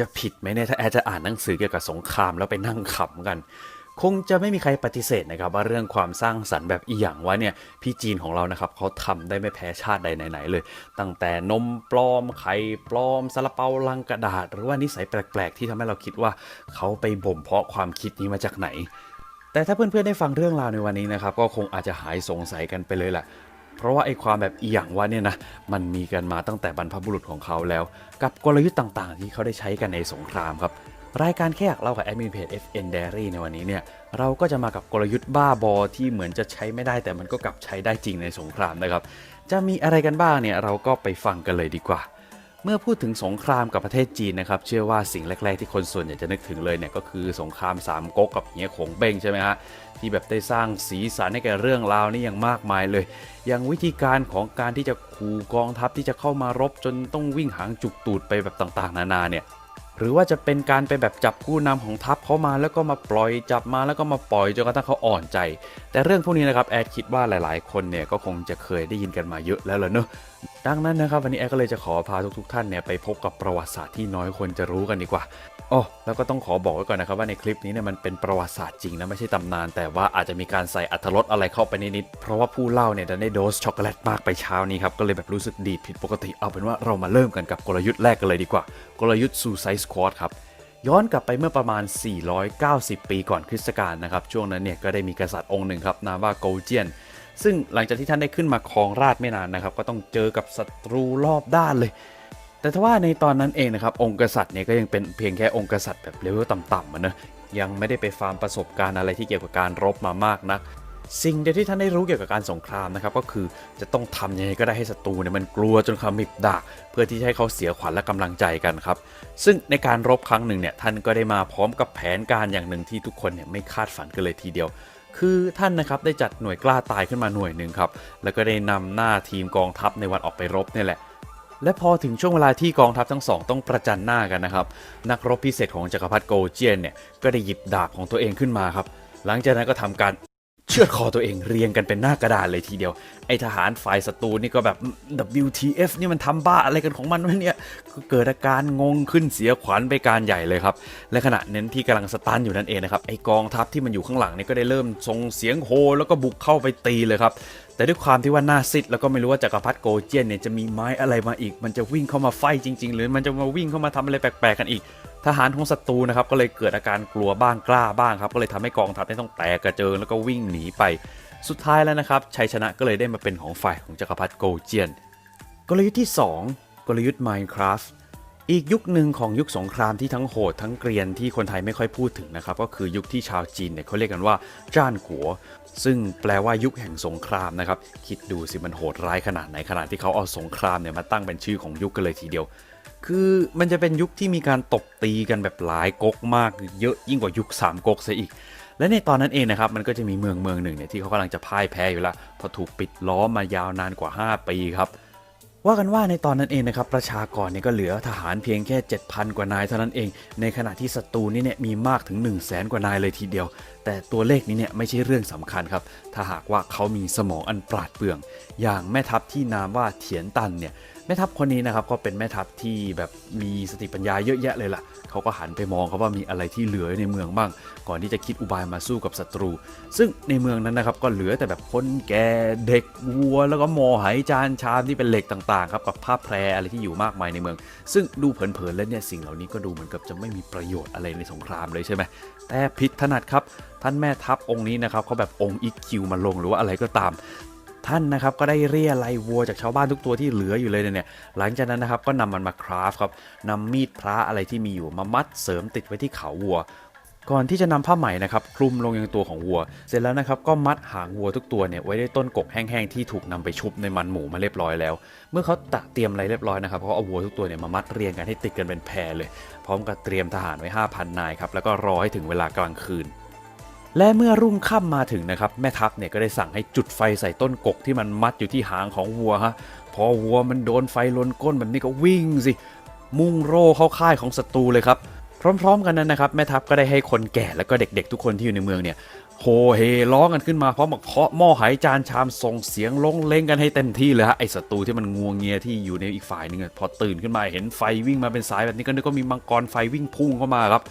จะผิดไหมเนี่ยถ้าแอดจะอ่านหนังสือเกี่ยวกับสงครามแล้วไปนั่งขำกัน คงจะไม่มีใครปฏิเสธนะครับว่าเรื่องความสร้างสรรค์แบบอีหยังวะเนี่ยพี่จีนของเรานะครับเขาทำได้ไม่แพ้ชาติใดไหนๆเลย ตั้งแต่นมปลอมไข่ปลอมซาลาเปาลังกระดาษ หรือว่านิสัยแปลกๆ ที่ทำให้เราคิดว่าเขาไปบ่มเพาะความคิดนี้มาจากไหนแต่ถ้าเพื่อนๆได้ฟังเรื่องราวในวันนี้นะครับ ก็คงอาจจะหายสงสัยกันไปเลยแหละ เพราะว่าไอ้ความแบบอีหยังวะเนี่ยนะมันมีกันมาตั้งแต่บรรพบุรุษของเขาแล้ว กับกลยุทธ์ต่างๆ ที่เขาได้ใช้กันในสงครามครับรายการแค่อยากเล่ากับแอดมินเพจ FN Diary ในวันนี้เนี่ยเราก็จะมากับกลยุทธ์บ้าบอที่เหมือนจะใช้ไม่ได้แต่มันก็กลับใช้ได้จริงในสงครามนะครับ จะมีอะไรกันบ้างเนี่ยเราก็ไปฟังกันเลยดีกว่า เมื่อพูดถึงสงครามกับประเทศจีนนะครับ เชื่อว่าสิ่งแรก ๆ ที่คนส่วนใหญ่จะนึกถึงเลยเนี่ยก็คือสงครามสามก๊กกับเฮียขงเบงใช่ไหมฮะที่แบบได้สร้างสีสันให้แก่เรื่องราวนี้อย่างมากมายเลย อย่างวิธีการของการที่จะขู่กองทัพที่จะเข้ามารบจนต้องวิ่งหางจุกตูดไปแบบต่างๆ นานาเนี่ยหรือว่าจะเป็นการไปแบบจับผู้นำของทัพเขามาแล้วก็มาปล่อยจับมาแล้วก็มาปล่อยจนกระทั่งเขาอ่อนใจ แต่เรื่องพวกนี้นะครับแอดคิดว่าหลาย ๆ คนเนี่ยก็คงจะเคยได้ยินกันมาเยอะแล้วล่ะเนอะดังนั้นนะครับวันนี้แอดก็เลยจะขอพาทุกๆท่านเนี่ยไปพบกับประวัติศาสตร์ที่น้อยคนจะรู้กันดีกว่าอ๋อแล้วก็ต้องขอบอกไว้ก่อนนะครับว่าในคลิปนี้เนี่ยมันเป็นประวัติศาสตร์จริงนะไม่ใช่ตำนาน แต่ว่าอาจจะมีการใส่อัตรสอะไรเข้าไปนิดๆเพราะว่าผู้เล่าเนี่ยดันได้โดสช็อกโกแลตมากไปเช้านี้ครับก็เลยแบบรู้สึกดีดผิดปกติเอาเป็นว่าเรามาเริ่มกันกับกลยุทธ์แรกกันเลยดีกว่า กลยุทธ์ซูไซส์ควอดครับย้อนกลับไปเมื่อประมาณ 490 ปีก่อนคริสต์กาลนะครับช่วงนั้นเนี่ยก็ได้มีกษัตริย์องค์หนึ่งครับนามว่าโกเจียน ซึ่งหลังจากที่ท่านได้ขึ้นมาครองราชไม่นานนะครับ ก็ต้องเจอกับศัตรูรอบด้านเลย แต่ทว่าในตอนนั้นเองนะครับ องค์กษัตริย์เนี่ยก็ยังเป็นเพียงแค่องค์กษัตริย์แบบเลเวลต่ำๆนะยังไม่ได้ไปฟาร์มประสบการณ์อะไรที่เกี่ยวกับการรบมามากนักสิ่งเดียวที่ท่านได้รู้เกี่ยวกับการสงครามนะครับก็คือจะต้องทำยังไงก็ได้ให้ศัตรูเนี่ยมันกลัวจนขมิบดากเพื่อที่จะให้เขาเสียขวัญและกำลังใจกันครับ ซึ่งในการรบครั้งหนึ่งเนี่ยท่านก็ได้มาพร้อมกับแผนการอย่างหนึ่งที่ทุกคนเนี่ยไม่คาดฝันกันเลยทีเดียว คือท่านนะครับได้จัดหน่วยกล้าตายขึ้นมาหน่วยหนึ่งครับแล้วก็ได้นำหน้าทีมกองทัพในวันออกไปรบเนี่ยแหละ และพอถึงช่วงเวลาที่กองทัพทั้งสองต้องประจันหน้ากันนะครับนักรบพิเศษของจักรพรรดิโกเจียนเนี่ยก็ได้หยิบดาบของตัวเองขึ้นมาครับหลังจากนั้นก็ทำการ เชือดคอตัวเองเรียงกันเป็นหน้ากระดานเลยทีเดียว ไอทหารฝ่ายศัตรูนี่ก็แบบ WTF นี่มันทำบ้าอะไรกันของมันวะเนี่ยก็เกิดอาการงงขึ้นเสียขวัญไปการใหญ่เลยครับ และขณะนั้นที่กำลังสตันอยู่นั่นเองนะครับไอกองทัพที่มันอยู่ข้างหลังนี่ก็ได้เริ่มส่งเสียงโฮแล้วก็บุกเข้าไปตีเลยครับแต่ด้วยความที่ว่าหน้าซิดแล้วก็ไม่รู้ว่าจักรพรรดิโกเจียนเนี่ยจะมีไม้อะไรมาอีก มันจะวิ่งเข้ามาไฟจริง ๆ หรือมันจะมาวิ่งเข้ามาทำอะไรแปลกๆกันอีก ทหารของศัตรูนะครับก็เลยเกิดอาการกลัวบ้างกล้าบ้างครับก็เลยทำให้กองทัพนี่ยต้องแตกกระเจิงแล้วก็วิ่งหนีไป สุดท้ายแล้วนะครับชัยชนะก็เลยได้มาเป็นของฝ่ายของจักรพรรดิโกเจียน กลยุทธ์ที่ 2 กลยุทธ์ Minecraft อีกยุคหนึ่งของยุคสงครามที่ทั้งโหดทั้งเกรียนที่คนไทยไม่ค่อยพูดถึงนะครับก็คือยุคที่ชาวจีนเนี่ยเขาเรียกกันว่าจ้านกัว ซึ่งแปลว่ายุคแห่งสงครามนะครับคิดดูสิมันโหดร้ายขนาดไหนขนาดที่เขาเอาสงครามเนี่ยมาตั้งเป็นชื่อของยุคกันเลยทีเดียว คือมันจะเป็นยุคที่มีการตบตีกันแบบหลายก๊กมากเยอะยิ่งกว่ายุคสามก๊กซะอีก และในตอนนั้นเองนะครับมันก็จะมีเมืองเมืองหนึ่งเนี่ยที่เขากำลังจะพ่ายแพ้อยู่ล้วเพราะถูกปิดล้อมมายาวนานกว่า 5 ปีครับว่ากันว่าในตอนนั้นเองนะครับประชากรเนี่ยก็เหลือทหารเพียงแค่ 7,000 กว่านายเท่านั้นเอง ในขณะที่ศัตรูนี่เนี่ยมีมากถึง 1 0 0 0 0แสนกว่านายเลยทีเดียวแต่ตัวเลขนี้เนี่ยไม่ใช่เรื่องสำคัญครับ ถ้าหากว่าเขามีสมองอันปราดเปรื่อง อย่างแม่ทัพที่นามว่าเถียนตันเนี่ยแม่ทัพคนนี้นะครับก็เป็นแม่ทัพที่แบบมีสติปัญญาเยอะแยะเลยล่ะ เขาก็หันไปมองครับว่ามีอะไรที่เหลือในเมืองบ้าง ก่อนที่จะคิดอุบายมาสู้กับศัตรู ซึ่งในเมืองนั้นนะครับก็เหลือแต่แบบคนแก่เด็กวัว แล้วก็หมอไหจานชามที่เป็นเหล็กต่างๆครับกับผ้าแพรอะไรที่อยู่มากมายในเมือง ซึ่งดูเผินๆแล้วเนี่ยสิ่งเหล่านี้ก็ดูเหมือนกับจะไม่มีประโยชน์อะไรในสงครามเลยใช่ไหมแต่ผิดถนัดครับท่านแม่ทัพองค์นี้นะครับเขาแบบองค์อีคิวมาลงหรือว่าอะไรก็ตามท่านนะครับก็ได้เรียไล่วัวจากชาวบ้านทุกตัวที่เหลืออยู่เลยเนี่ย หลังจากนั้นนะครับก็นำมันมาคราฟครับนำมีดพระอะไรที่มีอยู่มามัดเสริมติดไว้ที่เขาวัว ก่อนที่จะนำผ้าไหมนะครับคลุมลงยังตัวของวัว เสร็จแล้วนะครับก็มัดหางวัวทุกตัวเนี่ยไว้ในต้นกกแห้งๆที่ถูกนำไปชุบในมันหมูมาเรียบร้อยแล้ว เมื่อเขาตะเตรียมอะไรเรียบร้อยนะครับเขาเอาวัวทุกตัวเนี่ยมามัดเรียงกันให้ติดกันเป็นแพรเลย พร้อมกับเตรียมทหารไว้ 5,000นายครับแล้วก็รอให้ถึงเวลากลางคืน และเมื่อรุ่งค่ำมาถึงนะครับแม่ทัพเนี่ยก็ได้สั่งให้จุดไฟใส่ต้นกกที่มันมัดอยู่ที่หางของวัวฮะพอวัวมันโดนไฟลนก้นแบบนี้ก็วิ่งสิ มุ่งโร่เข้าค่ายของศัตรูเลยครับ พร้อม ๆ กันนั้นนะครับแม่ทัพก็ได้ให้คนแก่แล้วก็เด็กๆ ทุกคนที่อยู่ในเมืองเนี่ยโหเฮร้องกันขึ้นมาพร้อมกับเคาะหม้อหายจานชามส่งเสียงลงเล่งกันให้เต็มที่เลยฮะไอศัตรูที่มันงวงเงียที่อยู่ในอีกฝ่ายหนึงพอตื่นขึ้นมาเห็นไฟวิ่งมาเป็นสายแบบนี้ก็นึกว่ามีมังกรไฟวิ่งพุ่งเข้ามาครับ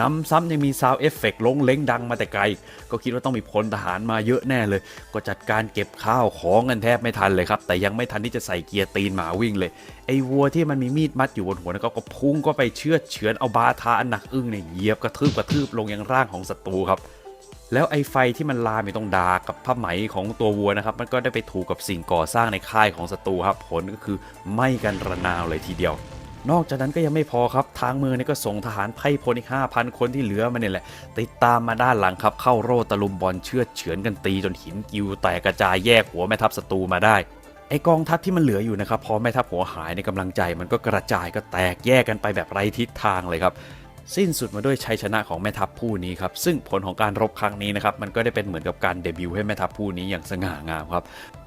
น้ำซ้ำยังมีซาวเอฟเฟกลงเล้งดังมาแต่ไกล ก็คิดว่าต้องมีพลทหารมาเยอะแน่เลย ก็จัดการเก็บข้าวของกันแทบไม่ทันเลยครับ แต่ยังไม่ทันที่จะใส่เกียร์ตีนหมาวิ่งเลย ไอ้วัวที่มันมีมีดมัดอยู่บนหัวนะก็ก็พุ่งก็ไปเชือดเฉือนเอาบาทาอันหนักอึ้งเนี่ยเหยียบกระทืบกระทืบลงยังร่างของศัตรูครับแล้วไอ้ไฟที่มันลามอยู่ตรงดากับผ้าไหมของตัววัวนะครับ มันก็ได้ไปถูกกับสิ่งก่อสร้างในค่ายของศัตรูครับผลก็คือไหม้กันระนาวเลยทีเดียว นอกจากนั้นก็ยังไม่พอครับ ทางเมืองเนี่ยก็ส่งทหารไพ่พลอีก 5,000 คนที่เหลือมาเนี่ยแหละ ติดตามมาด้านหลังครับ เข้าโร่ตะลุมบอลเชือดเฉือนกันตีจนหินกิวแตกกระจายแยกหัวแม่ทัพศัตรูมาได้ไอกองทัพที่มันเหลืออยู่นะครับพอแม่ทัพหัวหายในกำลังใจมันก็กระจายก็แตกแยกกันไปแบบไร้ทิศทางเลยครับ สิ้นสุดมาด้วยชัยชนะของแม่ทัพผู้นี้ครับซึ่งผลของการรบครั้งนี้นะครับมันก็ได้เป็นเหมือนกับการเดบิวต์ให้แม่ทัพผู้นี้อย่างสง่างามครับ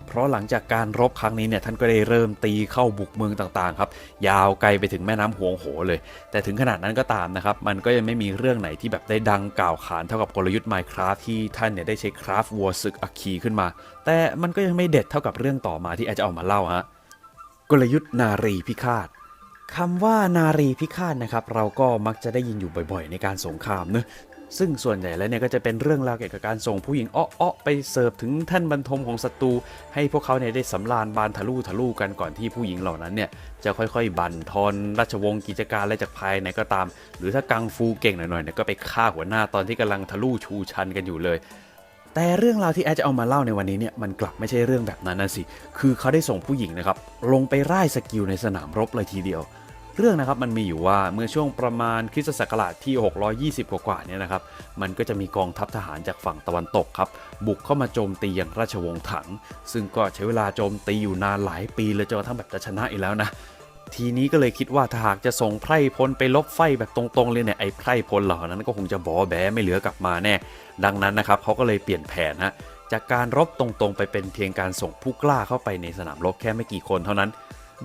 เพราะหลังจากการรบครั้งนี้เนี่ยท่านก็ได้เริ่มตีเข้าบุกเมืองต่างๆครับยาวไกลไปถึงแม่น้ำหวงโหเลย แต่ถึงขนาดนั้นก็ตามนะครับมันก็ยังไม่มีเรื่องไหนที่แบบได้ดังกล่าวขานเท่ากับกลยุทธ์ Minecraft ที่ท่านเนี่ยได้ใช้คราฟวัวศึกอัคคีขึ้นมา แต่มันก็ยังไม่เด็ดเท่ากับเรื่องต่อมาที่อาจจะเอามาเล่าฮะกลยุทธ์นารีพิฆาตคำว่านารีพิฆาตนะครับเราก็มักจะได้ยินอยู่บ่อยๆ ในการสงครามเนอะ ซึ่งส่วนใหญ่แล้วเนี่ยก็จะเป็นเรื่องราวเกี่ยวกับการส่งผู้หญิงอ้อๆไปเสิร์ฟถึงท่านบรรทมของศัตรูให้พวกเขาเนี่ยได้สำราญบานทะลุทะลุกันก่อนที่ผู้หญิงเหล่านั้นเนี่ยจะค่อยๆ บั่นทอนราชวงศ์กิจการอะไรจากภายในก็ตาม หรือถ้ากังฟูเก่งหน่อยๆเนี่ยก็ไปฆ่าหัวหน้าตอนที่กำลังทะลุชูชันกันอยู่เลยแต่เรื่องราวที่แอดจะเอามาเล่าในวันนี้เนี่ยมันกลับไม่ใช่เรื่องแบบนั้นนะสิ คือเขาได้ส่งผู้หญิงนะครับลงไปร่ายสกิลในสนามรบเลยทีเดียว เรื่องนะครับมันมีอยู่ว่าเมื่อช่วงประมาณคริสตศักราชที่ 620 กว่าๆเนี่ยนะครับมันก็จะมีกองทัพทหารจากฝั่งตะวันตกครับบุกเข้ามาโจมตีอย่างราชวงศ์ถัง ซึ่งก็ใช้เวลาโจมตีอยู่นานหลายปีเลยจนกระทั่งแบบจะชนะอีกแล้วนะทีนี้ก็เลยคิดว่าถ้าหากจะส่งไพร่พลไปลบไฟแบบตรงๆเลยเนี่ยไอ้ไพร่พลเหล่านั้นก็คงจะบอแบไม่เหลือกลับมาแน่ ดังนั้นนะครับเขาก็เลยเปลี่ยนแผนฮะจากการรบตรงๆไปเป็นเพียงการส่งผู้กล้าเข้าไปในสนามรบแค่ไม่กี่คนเท่านั้น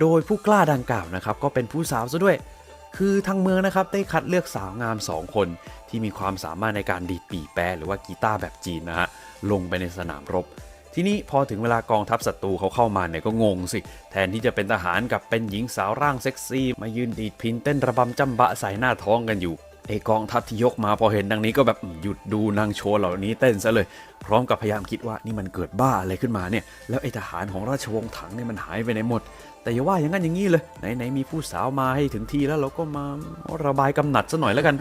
โดยผู้กล้าดังกล่าวนะครับก็เป็นผู้สาวซะด้วย คือทางเมืองนะครับได้คัดเลือกสาวงาม 2 คน ที่มีความสามารถในการดีดปีแปรหรือว่ากีตาร์แบบจีนนะฮะลงไปในสนามรบ ทีนี้พอถึงเวลากองทัพศัตรูเขาเข้ามาเนี่ยก็งงสิ แทนที่จะเป็นทหารกับเป็นหญิงสาวร่างเซ็กซี่ มายืนดีดพินเต้นระบำจำบะใส่หน้าท้องกันอยู่ ไอกองทัพที่ยกมาพอเห็นดังนี้ก็แบบหยุดดูนางโชว์เหล่านี้เต้นซะเลย พร้อมกับพยายามคิดว่านี่มันเกิดบ้าอะไรขึ้นมาเนี่ย แล้วไอทหารของราชวงศ์ถังเนี่ยมันหายไปไหนหมด แต่อย่าว่าอย่างนั้นอย่างนี้เลย ไหนๆมีผู้สาวมาให้ถึงทีแล้วเราก็มาระบายกำหนัดซะหน่อยแล้วกัน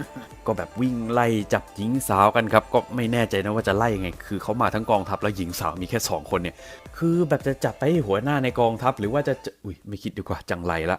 ก็แบบวิ่งไล่จับหญิงสาวกันครับ ก็ไม่แน่ใจนะว่าจะไล่ยังไง คือเขามาทั้งกองทัพแล้วหญิงสาวมีแค่ 2 คนเนี่ย คือแบบจะจับไปห,หัวหน้าในกองทัพหรือว่าจะจะ อุ้ยไม่คิดดีกว่าจังไรละ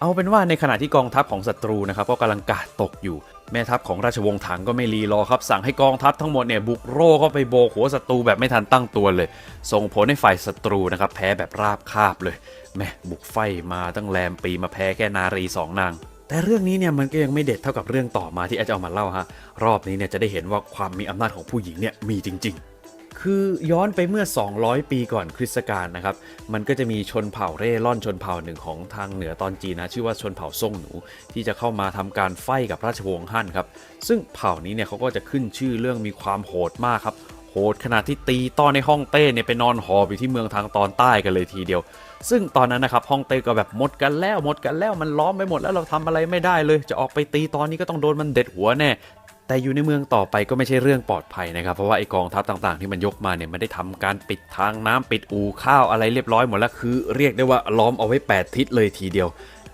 เอาเป็นว่าในขณะที่กองทัพของศัตรูนะครับก็กำลังกาดตกอยู่ แม่ทัพของราชวงศ์ถังก็ไม่รีรอครับ สั่งให้กองทัพทั้งหมดเนี่ยบุกโร่เข้าไปโบกหัวศัตรูแบบไม่ทันตั้งตัวเลย ส่งผลให้ฝ่ายศัตรูนะครับแพ้แบบราบคาบเลยแม่บุกไฟมาตั้งแรมปีมาแพ้แค่นารีสองนางแต่เรื่องนี้เนี่ยมันก็ยังไม่เด็ดเท่ากับเรื่องต่อมาที่อาจจะเอามาเล่าฮะรอบนี้เนี่ยจะได้เห็นว่าความมีอำนาจของผู้หญิงเนี่ยมีจริง ๆ คือย้อนไปเมื่อ 200 ปีก่อนคริสต์กาลนะครับ มันก็จะมีชนเผ่าเร่ร่อนชนเผ่าหนึ่งของทางเหนือตอนจีนนะชื่อว่าชนเผ่าซ่งหนู ที่จะเข้ามาทำการไฟกับราชวงศ์ฮั่นครับ ซึ่งเผ่านี้เนี่ยเขาก็จะขึ้นชื่อเรื่องมีความโหดมากครับ โหดขนาดที่ตีต้อนในห้องเต้เนี่ยไปนอนหอบอยู่ที่เมืองทางตอนใต้กันเลยทีเดียว ซึ่งตอนนั้นนะครับฮ่องเต้ก็แบบหมดกันแล้วหมดกันแล้วมันล้อมไปหมดแล้วเราทำอะไรไม่ได้เลย จะออกไปตีตอนนี้ก็ต้องโดนมันเด็ดหัวแน่ แต่อยู่ในเมืองต่อไปก็ไม่ใช่เรื่องปลอดภัยนะครับ เพราะว่าไอกองทัพต่างๆ ที่มันยกมาเนี่ยมันได้ทำการปิดทางน้ำปิดอู่ข้าวอะไรเรียบร้อยหมดแล้วคือ เรียกได้ว่าล้อมเอาไว้ 8 ทิศเลยทีเดียว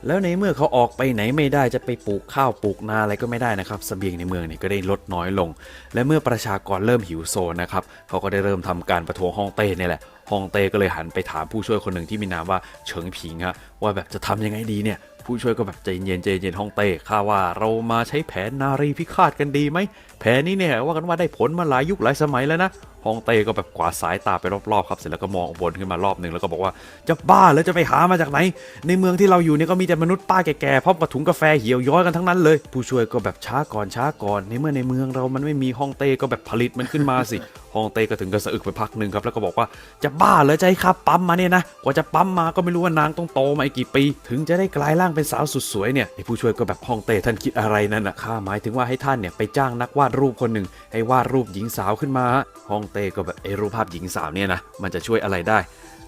แล้วในเมื่อเขาออกไปไหนไม่ได้จะไปปลูกข้าวปลูกนาอะไรก็ไม่ได้นะครับสเสบียงในเมืองเนี่ยก็ได้ลดน้อยลง และเมื่อประชากรเริ่มหิวโซนนะครับเขาก็ได้เริ่มทำการประท้วงฮ่องเต้เนี่ยแหละฮ่องเต้ก็เลยหันไปถามผู้ช่วยคนหนึ่งที่มีนามว่าเฉิงผิงฮะว่าแบบจะทำยังไงดีเนี่ย ผู้ช่วยก็แบบใจเย็นใจเย็นฮ่องเต้ข้าว่าเรามาใช้แผนนารีพิฆาตกันดีไหมแผนนี้เนี่ยว่ากันว่าได้ผลมาหลายยุคหลายสมัยแล้วนะฮองเต้ก็แบบกวาดสายตาไปรอบๆครับเสร็จแล้วก็มองบนขึ้นมารอบหนึ่งแล้วก็บอกว่าจะบ้าแล้วจะไปหามาจากไหน ในเมืองที่เราอยู่เนี่ยก็มีแต่มนุษย์ป้าแก่ๆพร้อมกับถุงกาแฟเหี่ยวย้อยกันทั้งนั้นเลย ผู้ช่วยก็แบบช้าก่อนช้าก่อนในเมื่อในเมืองเรามันไม่มีฮองเต้ก็แบบผลิตมันขึ้นมาสิฮองเต้ก็ถึงกับสะอึกไปพักหนึ่งครับแล้วก็บอกว่าจะบ้าเหรอจะให้ข้าปั๊มมาเนี่ยนะกว่าจะปั๊มมาก็ไม่รู้ว่านางต้องโตมาอีกกี่ปี ถึงจะได้กลายร่างเป็นสาวสุดสวยเนี่ยไอ้ผู้ช่วยก็แบบฮองเต้ท่านคิดอะไรนั่นนะข้าหมายถึงว่าให้ท่านเนี่ยไปจ้างนักวาดรูปคนหนึ่งให้วาดรูปหญิงสาวขึ้นมาฮองเต้ก็แบบไอ้รูปภาพหญิงสาวเนี่ยนะมันจะช่วยอะไรได้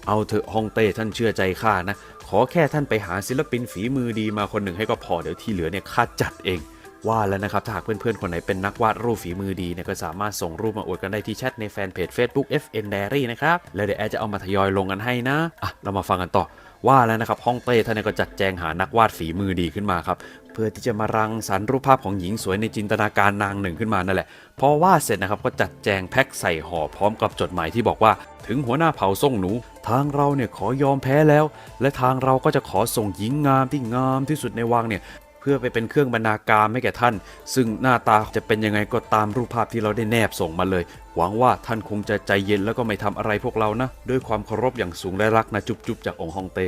เอาเถอะฮองเต้ท่านเชื่อใจข้านะ ขอแค่ท่านไปหาศิลปินฝีมือดีมาคนหนึ่งให้ก็พอเดี๋ยวที่เหลือเนี่ยข้าจัดเองว่าแล้วนะครับถ้าหากเพื่อนๆ คนไหนเป็นนักวาดรูปฝีมือดีเนี่ยก็สามารถส่งรูปมาอวดกันได้ที่แชทในแฟนเพจ Facebook FN Diary นะครับ แล้วเดี๋ยวแอดจะเอามาทยอยลงกันให้นะอะเรามาฟังกันต่อว่าแล้วนะครับฮ่องเต้ท่านก็จัดแจงหานักวาดฝีมือดีขึ้นมาครับ พื่อที่จะมารังสรรค์รูปภาพของหญิงสวยในจินตนาการนางหนึ่งขึ้นมานั่นแหละพอวาดเสร็จนะครับก็จัดแจงแพ็คใส่ห่อพร้อมกับจดหมายที่บอกว่า ถึงหัวหน้าเผ่าส่งหนู ทางเราเนี่ยขอยอมแพ้แล้ว และทางเราก็จะขอส่งหญิงงามที่งามที่สุดในวังเนี่ยเพื่อไปเป็นเครื่องบรรณาการให้แก่ท่าน ซึ่งหน้าตาจะเป็นยังไงก็ตามรูปภาพที่เราได้แนบส่งมาเลย หวังว่าท่านคงจะใจเย็นแล้วก็ไม่ทำอะไรพวกเรานะ ด้วยความเคารพอย่างสูงและรักนะจุ๊บๆจากองค์ฮองเต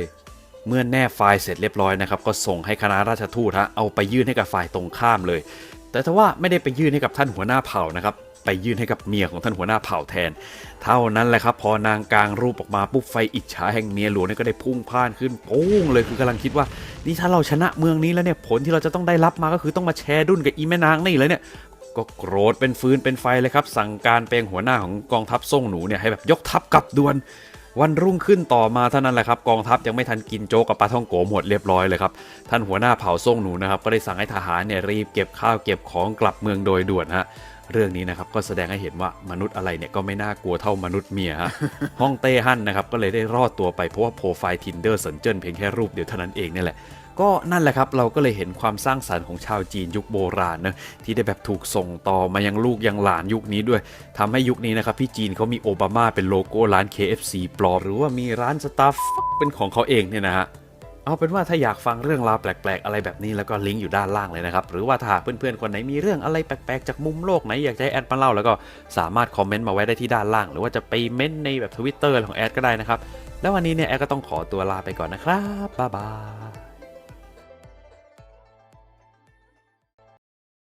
เมื่อแนบไฟล์เสร็จเรียบร้อยนะครับก็ส่งให้คณะราชทูตฮะเอาไปยื่นให้กับฝ่ายตรงข้ามเลย แต่ถ้าว่าไม่ได้ไปยื่นให้กับท่านหัวหน้าเผ่านะครับไปยื่นให้กับเมียของท่านหัวหน้าเผ่าแทน เท่านั้นแหละครับ พอนางกลางรูปออกมาปุ๊บไฟอิจฉาแห่งเมียหลวงนี่ก็ได้พุ่งพ่านขึ้นปุ้งเลยคือกำลังคิดว่า นี่ถ้าเราชนะเมืองนี้แล้วเนี่ยผลที่เราจะต้องได้รับมาก็คือต้องมาแชร์ดุนกับอีแม่นางนี่เลยเนี่ยก็โกรธเป็นฟืนเป็นไฟเลยครับ สั่งการไปยังหัวหน้าของกองทัพส่งหนูเนี่ยให้แบบยกทัพกลับด่วน วันรุ่งขึ้นต่อมาเท่านั้นแหละครับกองทัพยังไม่ทันกินโจ๊กกับปลาท่องโกหมดเรียบร้อยเลยครับท่านหัวหน้าเผ่าส่งหนูนะครับก็ได้สั่งให้ทหารเนี่ยรีบเก็บข้าวเก็บของกลับเมืองโดยด่วนฮะเรื่องนี้นะครับก็แสดงให้เห็นว่ามนุษย์อะไรเนี่ยก็ไม่น่ากลัวเท่ามนุษย์เมียฮะฮ่องเต้ฮั่นนะครับก็เลยได้รอดตัวไปเพราะว่าโปรไฟล์ทินเดอร์สนเจิ้นเพียงแค่รูปเดียวเท่านั้นเองนี่แหละ ก็นั่นแหละครับเราก็เลยเห็นความสร้างสรรค์ของชาวจีนยุคโบราณเนะที่ได้แบบถูกส่งต่อมายังลูกยังหลานยุคนี้ด้วยทำให้ยุคนี้นะครับที่จีนเขามีโอบามาเป็นโลโก้ร้าน KFC ปลอมหรือว่ามีร้านสตาฟเป็นของเขาเองเนี่ยนะฮะเอาเป็นว่าถ้าอยากฟังเรื่องราวแปลก ๆ อะไรแบบนี้แล้วก็ลิงก์อยู่ด้านล่างเลยนะครับ หรือว่าถ้าเพื่อนๆ คนไหนมีเรื่องอะไรแปลก ๆ จากมุมโลกไหนอยากจะแอดมาเล่าแล้วก็สามารถคอมเมนต์มาไว้ได้ที่ด้านล่าง หรือว่าจะไปเม้นในแบบทวิตเตอร์ของแอดก็ได้นะครับ แล้ววันนี้เนี่ยแอดก็ต้องขอตัวลาไปก่อนนะครับบ๊ายบาย